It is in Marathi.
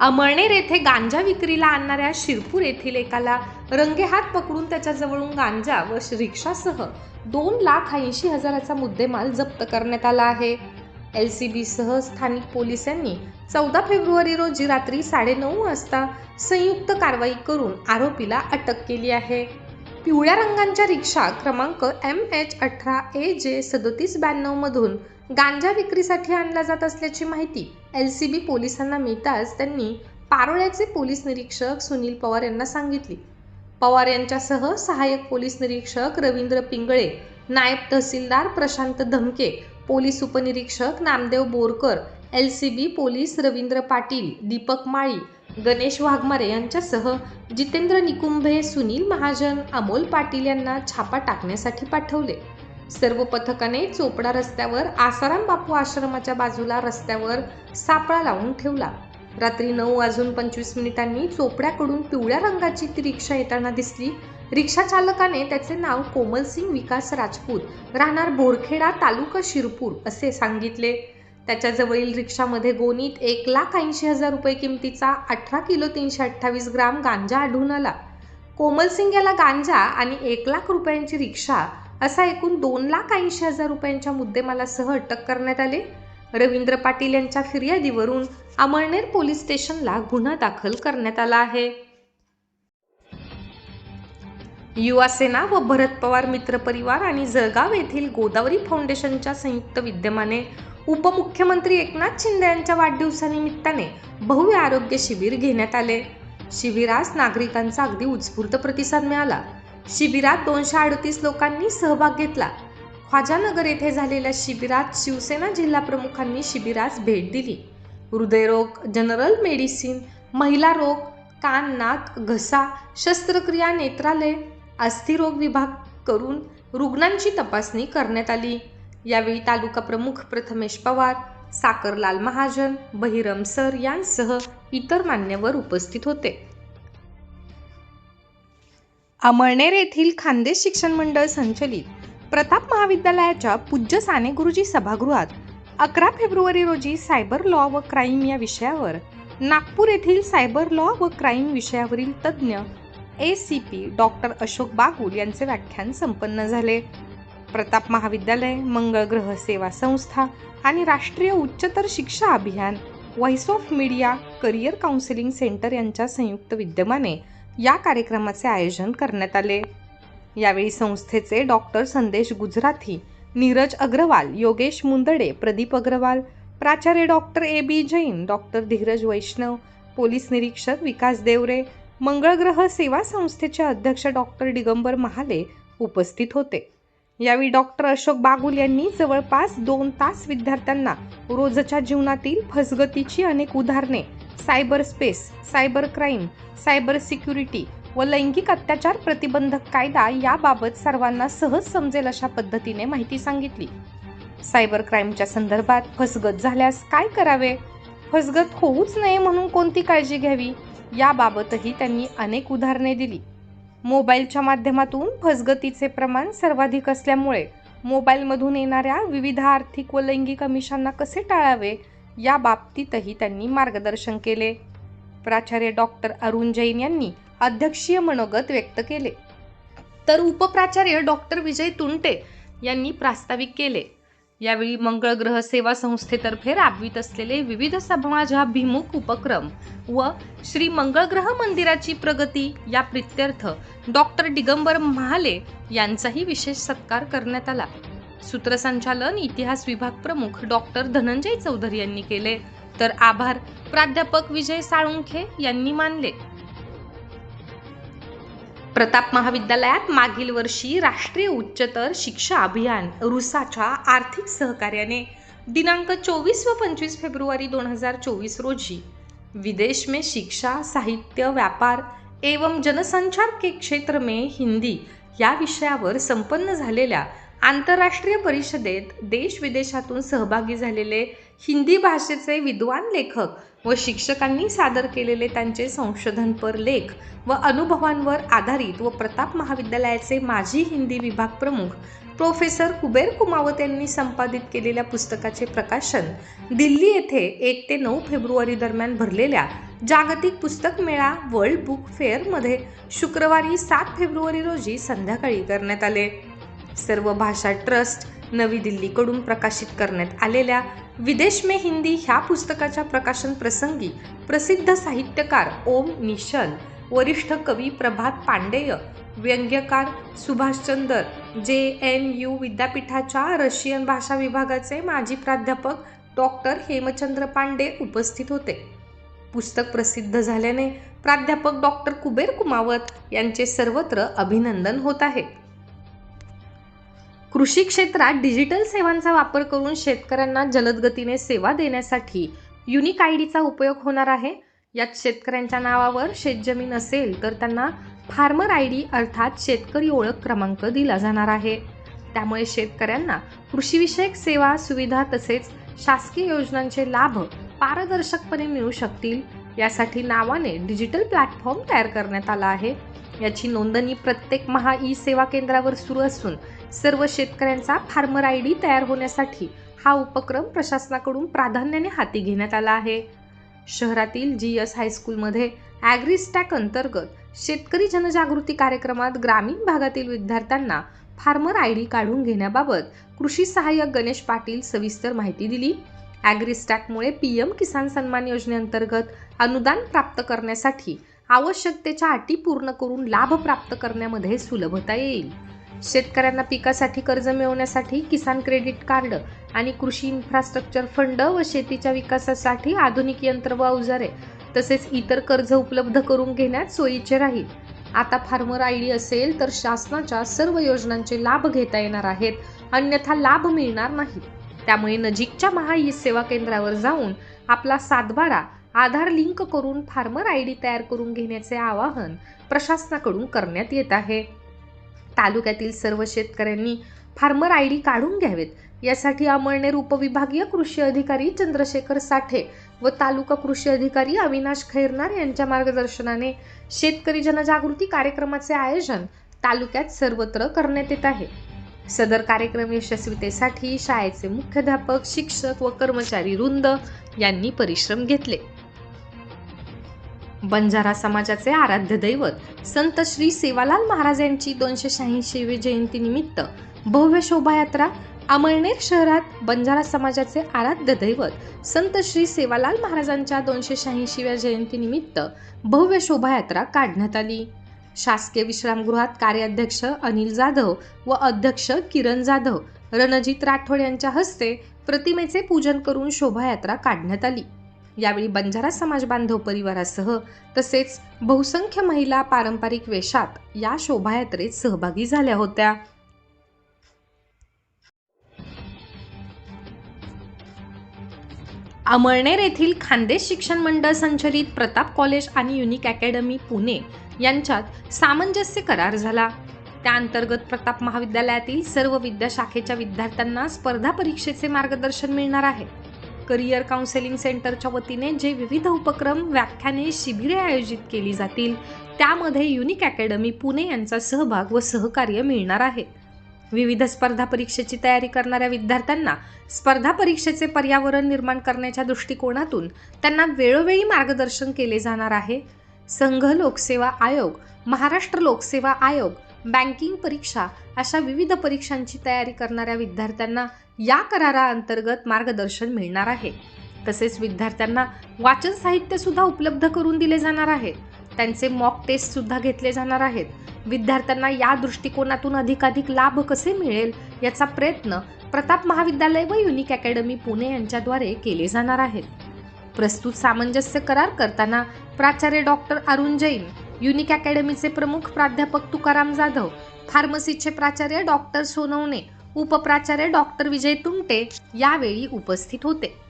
अमळनेर येथे गांजा विक्रीला आणणाऱ्या शिरपूर येथील एकाला रंगेहात पकडून त्याच्याजवळून गांजा व रिक्षासह दोन लाख ऐंशी हजाराचा मुद्देमाल जप्त करण्यात आला आहे. एल सी बीसह स्थानिक पोलिसांनी चौदा फेब्रुवारी रोजी रात्री साडेनऊ वाजता संयुक्त कारवाई करून आरोपीला अटक केली आहे. पिवळ्या रंगांच्या रिक्षा क्रमांक एम एच अठरा ए जे सदतीस ब्याण्णवमधून गांजा विक्रीसाठी आणला जात असल्याची माहिती एल सी बी पोलिसांना मिळताच त्यांनी पारोळ्याचे पोलीस निरीक्षक सुनील पवार यांना सांगितली. पवार यांच्यासह सहाय्यक पोलीस निरीक्षक रवींद्र पिंगळे नायब तहसीलदार प्रशांत धमके पोलीस उपनिरीक्षक Namdev Borkar L C B police Ravindra Patil Deepak Mali Ganesh Waghmare यांच्यासह जितेंद्र निकुंभे सुनील महाजन अमोल पाटील यांना छापा टाकण्यासाठी पाठवले. सर्व पथकाने चोपडा रस्त्यावर आसाराम बापू आश्रमाच्या बाजूला रस्त्यावर सापळा लावून ठेवला. रात्री नऊ वाजून पंचवीस मिनिटांनी चोपड्याकडून पिवळ्या रंगाची ती रिक्षा येताना दिसली. रिक्षा चालकाने त्याचे नाव कोमलसिंग विकास राजपूत राहणार बोरखेडा तालुका शिरपूर असे सांगितले. त्याच्याजवळील रिक्षामध्ये गोणीत एक लाख ऐंशी हजार रुपये किमतीचा अठरा किलो तीनशे अठ्ठावीस ग्राम गांजा आढळून आला. कोमलसिंग याला गांजा आणि एक लाख रुपयांची रिक्षा असा एकूण दोन लाख ऐंशी हजार रुपयांच्या मुद्देमालासह अटक करण्यात आले. रवींद्र पाटील यांच्या फिर्यादीवरून अमळनेर पोलीस स्टेशनला गुन्हा दाखल करण्यात आला आहे. युवासेना व भरत पवार मित्र परिवार आणि जळगाव येथील गोदावरी फाउंडेशनच्या संयुक्त विद्यमाने उपमुख्यमंत्री एकनाथ शिंदे यांच्या वाढदिवसानिमित्ताने भव्य आरोग्य शिबिर घेण्यात आले. शिबिरास नागरिकांचा अगदी उत्स्फूर्त प्रतिसाद मिळाला. शिबिरात दोनशे अडतीस लोकांनी सहभाग घेतला. ख्वाजानगर येथे झालेल्या शिबिरात शिवसेना जिल्हा प्रमुखांनी शिबिरास भेट दिली. हृदयरोग जनरल मेडिसिन महिला रोग कान नाक घसा शस्त्रक्रिया नेत्रालय अस्थिरोग विभाग करून रुग्णांची तपासणी करण्यात आली. यावेळी तालुका प्रमुख प्रथमेश पवार साकरलाल महाजन बहिरम सर यांसह इतर मान्यवर उपस्थित होते. अमळनेर येथील खानदेश शिक्षण मंडळ संचलित प्रताप महाविद्यालयाच्या पूज्य साने गुरुजी सभागृहात अकरा फेब्रुवारी रोजी सायबर लॉ व क्राईम या विषयावर नागपूर येथील सायबर लॉ व क्राईम विषयावरील तज्ज्ञ A C P doctor Ashok Bagul यांचे व्याख्यान संपन्न झाले. प्रताप महाविद्यालय मंगळ ग्रह सेवा संस्था आणि राष्ट्रीय उच्चतर शिक्षा अभियान voice of media career counselling centre यांच्या संयुक्त विद्यमाने या कार्यक्रमाचे आयोजन करण्यात आले. यावेळी संस्थेचे डॉक्टर संदेश गुजराथी नीरज अग्रवाल योगेश मुंदडे प्रदीप अग्रवाल प्राचार्य doctor A B Jain doctor Dheeraj Vaishnav police निरीक्षक विकास देवरे मंगळग्रह सेवा संस्थेचे अध्यक्ष डॉक्टर दिगंबर महाले उपस्थित होते. यावेळी डॉक्टर अशोक बागुल यांनी जवळपास दोन तास विद्यार्थ्यांना रोजच्या जीवनातील फसगतीची अनेक उदाहरणे cyber space cyber crime cyber security व लैंगिक अत्याचार प्रतिबंधक कायदा याबाबत सर्वांना सहज समजेल अशा पद्धतीने माहिती सांगितली. सायबर क्राईमच्या संदर्भात फसगत झाल्यास काय करावे? फसगत होऊच नये म्हणून कोणती काळजी घ्यावी? याबाबतही त्यांनी अनेक उदाहरणे दिली. मोबाईलच्या माध्यमातून फसगतीचे प्रमाण सर्वाधिक असल्यामुळे मोबाईलमधून येणाऱ्या विविध आर्थिक व लैंगिक अमिषांना कसे टाळावे? या बाबतीतही त्यांनी मार्गदर्शन केले. प्राचार्य डॉक्टर अरुण जैन यांनी अध्यक्षीय मनोगत व्यक्त केले. तर उपप्राचार्य डॉक्टर विजय तुंटे यांनी प्रास्ताविक केले. यावेळी मंगळ ग्रह सेवा संस्थेतर्फे राबवित असलेले विविध समाजाभिमुख उपक्रम व श्री मंगळग्रह मंदिराची प्रगती या प्रित्यर्थ डॉक्टर दिगंबर महाले यांचाही विशेष सत्कार करण्यात आला. सूत्रसंचालन इतिहास विभाग प्रमुख डॉक्टर धनंजय चौधरी यांनी केले. तर आभार. प्राध्यापक विजय साळुंखे यांनी मानले. प्रताप महाविद्यालयात मागील वर्षी राष्ट्रीय उच्चतर शिक्षा अभियान रुसाच्या आर्थिक सहकार्याने दिनांक चोवीस व पंचवीस फेब्रुवारी दोन हजार चोवीस रोजी. विदेश में शिक्षा साहित्य व्यापार एवं जनसंचार के क्षेत्र में हिंदी या विषयावर संपन्न झालेल्या आंतरराष्ट्रीय परिषदेत देश विदेशातून सहभागी झालेले हिंदी भाषेचे विद्वान लेखक व शिक्षकांनी सादर केलेले त्यांचे संशोधनपर लेख व अनुभवांवर आधारित व प्रताप महाविद्यालयाचे माजी हिंदी विभाग प्रमुख प्रोफेसर कुबेर कुमावत यांनी संपादित केलेल्या पुस्तकाचे प्रकाशन दिल्ली येथे एक ते नऊ फेब्रुवारी दरम्यान भरलेल्या जागतिक पुस्तक मेळा वर्ल्ड बुक फेअरमध्ये शुक्रवारी सात फेब्रुवारी रोजी संध्याकाळी करण्यात आले. सर्व भाषा ट्रस्ट नवी दिल्लीकडून प्रकाशित करण्यात आलेल्या विदेश में हिंदी ह्या पुस्तकाच्या प्रकाशन प्रसंगी प्रसिद्ध साहित्यकार ओम निशल वरिष्ठ कवी प्रभात पांडेय व्यंग्यकार सुभाषचंदर जे एन यू विद्यापीठाच्या रशियन भाषा विभागाचे माजी प्राध्यापक डॉक्टर हेमचंद्र पांडे उपस्थित होते. पुस्तक प्रसिद्ध झाल्याने प्राध्यापक डॉक्टर कुबेर कुमावत यांचे सर्वत्र अभिनंदन होत आहे. कृषी क्षेत्रात डिजिटल सेवांचा वापर करून शेतकऱ्यांना जलद गतीने सेवा देण्यासाठी युनिक आय डीचा उपयोग होणार आहे. यात शेतकऱ्यांच्या नावावर शेतजमीन असेल तर त्यांना फार्मर आय डी अर्थात शेतकरी ओळख क्रमांक दिला जाणार आहे. त्यामुळे शेतकऱ्यांना कृषीविषयक सेवा सुविधा तसेच शासकीय योजनांचे लाभ पारदर्शकपणे मिळू शकतील. यासाठी नावाने डिजिटल प्लॅटफॉर्म तयार करण्यात आला आहे. याची नोंदणी प्रत्येक महा ई सेवा केंद्रावर सुरू असून सर्व शेतकऱ्यांचा फार्मर आय डी तयार होण्यासाठी हा उपक्रम प्रशासनाकडून प्राधान्याने हाती घेण्यात आला आहे. शहरातील जी एस हायस्कूलमध्ये ॲग्रिस्टॅक अंतर्गत शेतकरी जनजागृती कार्यक्रमात ग्रामीण भागातील विद्यार्थ्यांना फार्मर आय डी काढून घेण्याबाबत कृषी सहाय्यक गणेश पाटील सविस्तर माहिती दिली. ॲग्रिस्टॅकमुळे पी एम किसान सन्मान योजनेअंतर्गत अनुदान प्राप्त करण्यासाठी आवश्यकतेच्या अटी पूर्ण करून लाभ प्राप्त करण्यामध्ये सुलभता येईल. शेतकऱ्यांना पिकासाठी कर्ज मिळवण्यासाठी किसान क्रेडिट कार्ड आणि कृषी इन्फ्रास्ट्रक्चर फंड व शेतीच्या विकासासाठी आधुनिक यंत्र व अवजारे तसेच इतर कर्ज उपलब्ध करून घेण्यात सोयीचे राहील. आता फार्मर आय डी असेल तर शासनाच्या सर्व योजनांचे लाभ घेता येणार आहेत अन्यथा लाभ मिळणार नाही. त्यामुळे नजीकच्या महा ई सेवा केंद्रावर जाऊन आपला सातबारा आधार लिंक करून फार्मर आय डी तयार करून घेण्याचे आवाहन प्रशासनाकडून करण्यात येत आहे. तालुक्यातील सर्व शेतकऱ्यांनी फार्मर आय डी काढून घ्यावेत. यासाठी अमळनेर उपविभागीय कृषी अधिकारी चंद्रशेखर साठे व तालुका कृषी अधिकारी अविनाश खैरनार यांच्या मार्गदर्शनाने शेतकरी जनजागृती कार्यक्रमाचे आयोजन तालुक्यात सर्वत्र करण्यात येत आहे. सदर कार्यक्रम यशस्वीतेसाठी शाळेचे मुख्याध्यापक शिक्षक व कर्मचारी वृंद यांनी परिश्रम घेतले. बंजारा समाजाचे आराध्य दैवत संत श्री सेवालाल महाराज यांची दोनशे शहाऐंशीवी जयंती निमित्त भव्य शोभायात्रा अमळनेर शहरात बंजारा समाजाचे आराध्य दैवत संत श्री सेवालाल महाराजांच्या दोनशे शहाऐंशीव्या जयंतीनिमित्त भव्य शोभायात्रा काढण्यात आली. शासकीय विश्रामगृहात कार्याध्यक्ष अनिल जाधव व अध्यक्ष किरण जाधव रणजित राठोड यांच्या हस्ते प्रतिमेचे पूजन करून शोभायात्रा काढण्यात आली. यावेळी बंजारा समाज बांधव परिवारासह तसेच बहुसंख्य महिला पारंपरिक वेशात या शोभायात्रेत सहभागी झाल्या होत्या. अमळनेर येथील खानदेश शिक्षण मंडळ संचलित प्रताप कॉलेज आणि युनिक अकॅडमी पुणे यांच्यात सामंजस्य करार झाला. त्या अंतर्गत प्रताप महाविद्यालयातील सर्व विद्याशाखेच्या विद्यार्थ्यांना स्पर्धा परीक्षेचे मार्गदर्शन मिळणार आहे. करिअर काउन्सेलिंग सेंटरच्या वतीने जे विविध उपक्रम व्याख्याने शिबिरे आयोजित केली जातील त्यामध्ये युनिक अकॅडमी पुणे यांचा सहभाग व सहकार्य मिळणार आहे. विविध स्पर्धा परीक्षेची तयारी करणाऱ्या विद्यार्थ्यांना स्पर्धा परीक्षेचे पर्यावरण निर्माण करण्याच्या दृष्टिकोनातून त्यांना वेळोवेळी मार्गदर्शन केले जाणार आहे. संघ लोकसेवा आयोग महाराष्ट्र लोकसेवा आयोग बँकिंग परीक्षा अशा विविध परीक्षांची तयारी करणाऱ्या विद्यार्थ्यांना या कराराअंतर्गत मार्गदर्शन मिळणार आहे. तसेच विद्यार्थ्यांना वाचन साहित्य सुद्धा उपलब्ध करून दिले जाणार आहे. त्यांचे मॉक टेस्ट सुद्धा घेतले जाणार आहेत. विद्यार्थ्यांना या दृष्टिकोनातून अधिकाधिक लाभ कसे मिळेल याचा प्रयत्न प्रताप महाविद्यालय व युनिक अकॅडमी पुणे यांच्याद्वारे केले जाणार आहेत. प्रस्तुत सामंजस्य करार करताना प्राचार्य डॉक्टर अरुण जैन युनिक अकॅडमीचे प्रमुख प्राध्यापक तुकाराम जाधव फार्मसीचे प्राचार्य डॉक्टर सोनवणे उपप्राचार्य डॉक्टर विजय तुंटे यावेळी उपस्थित होते.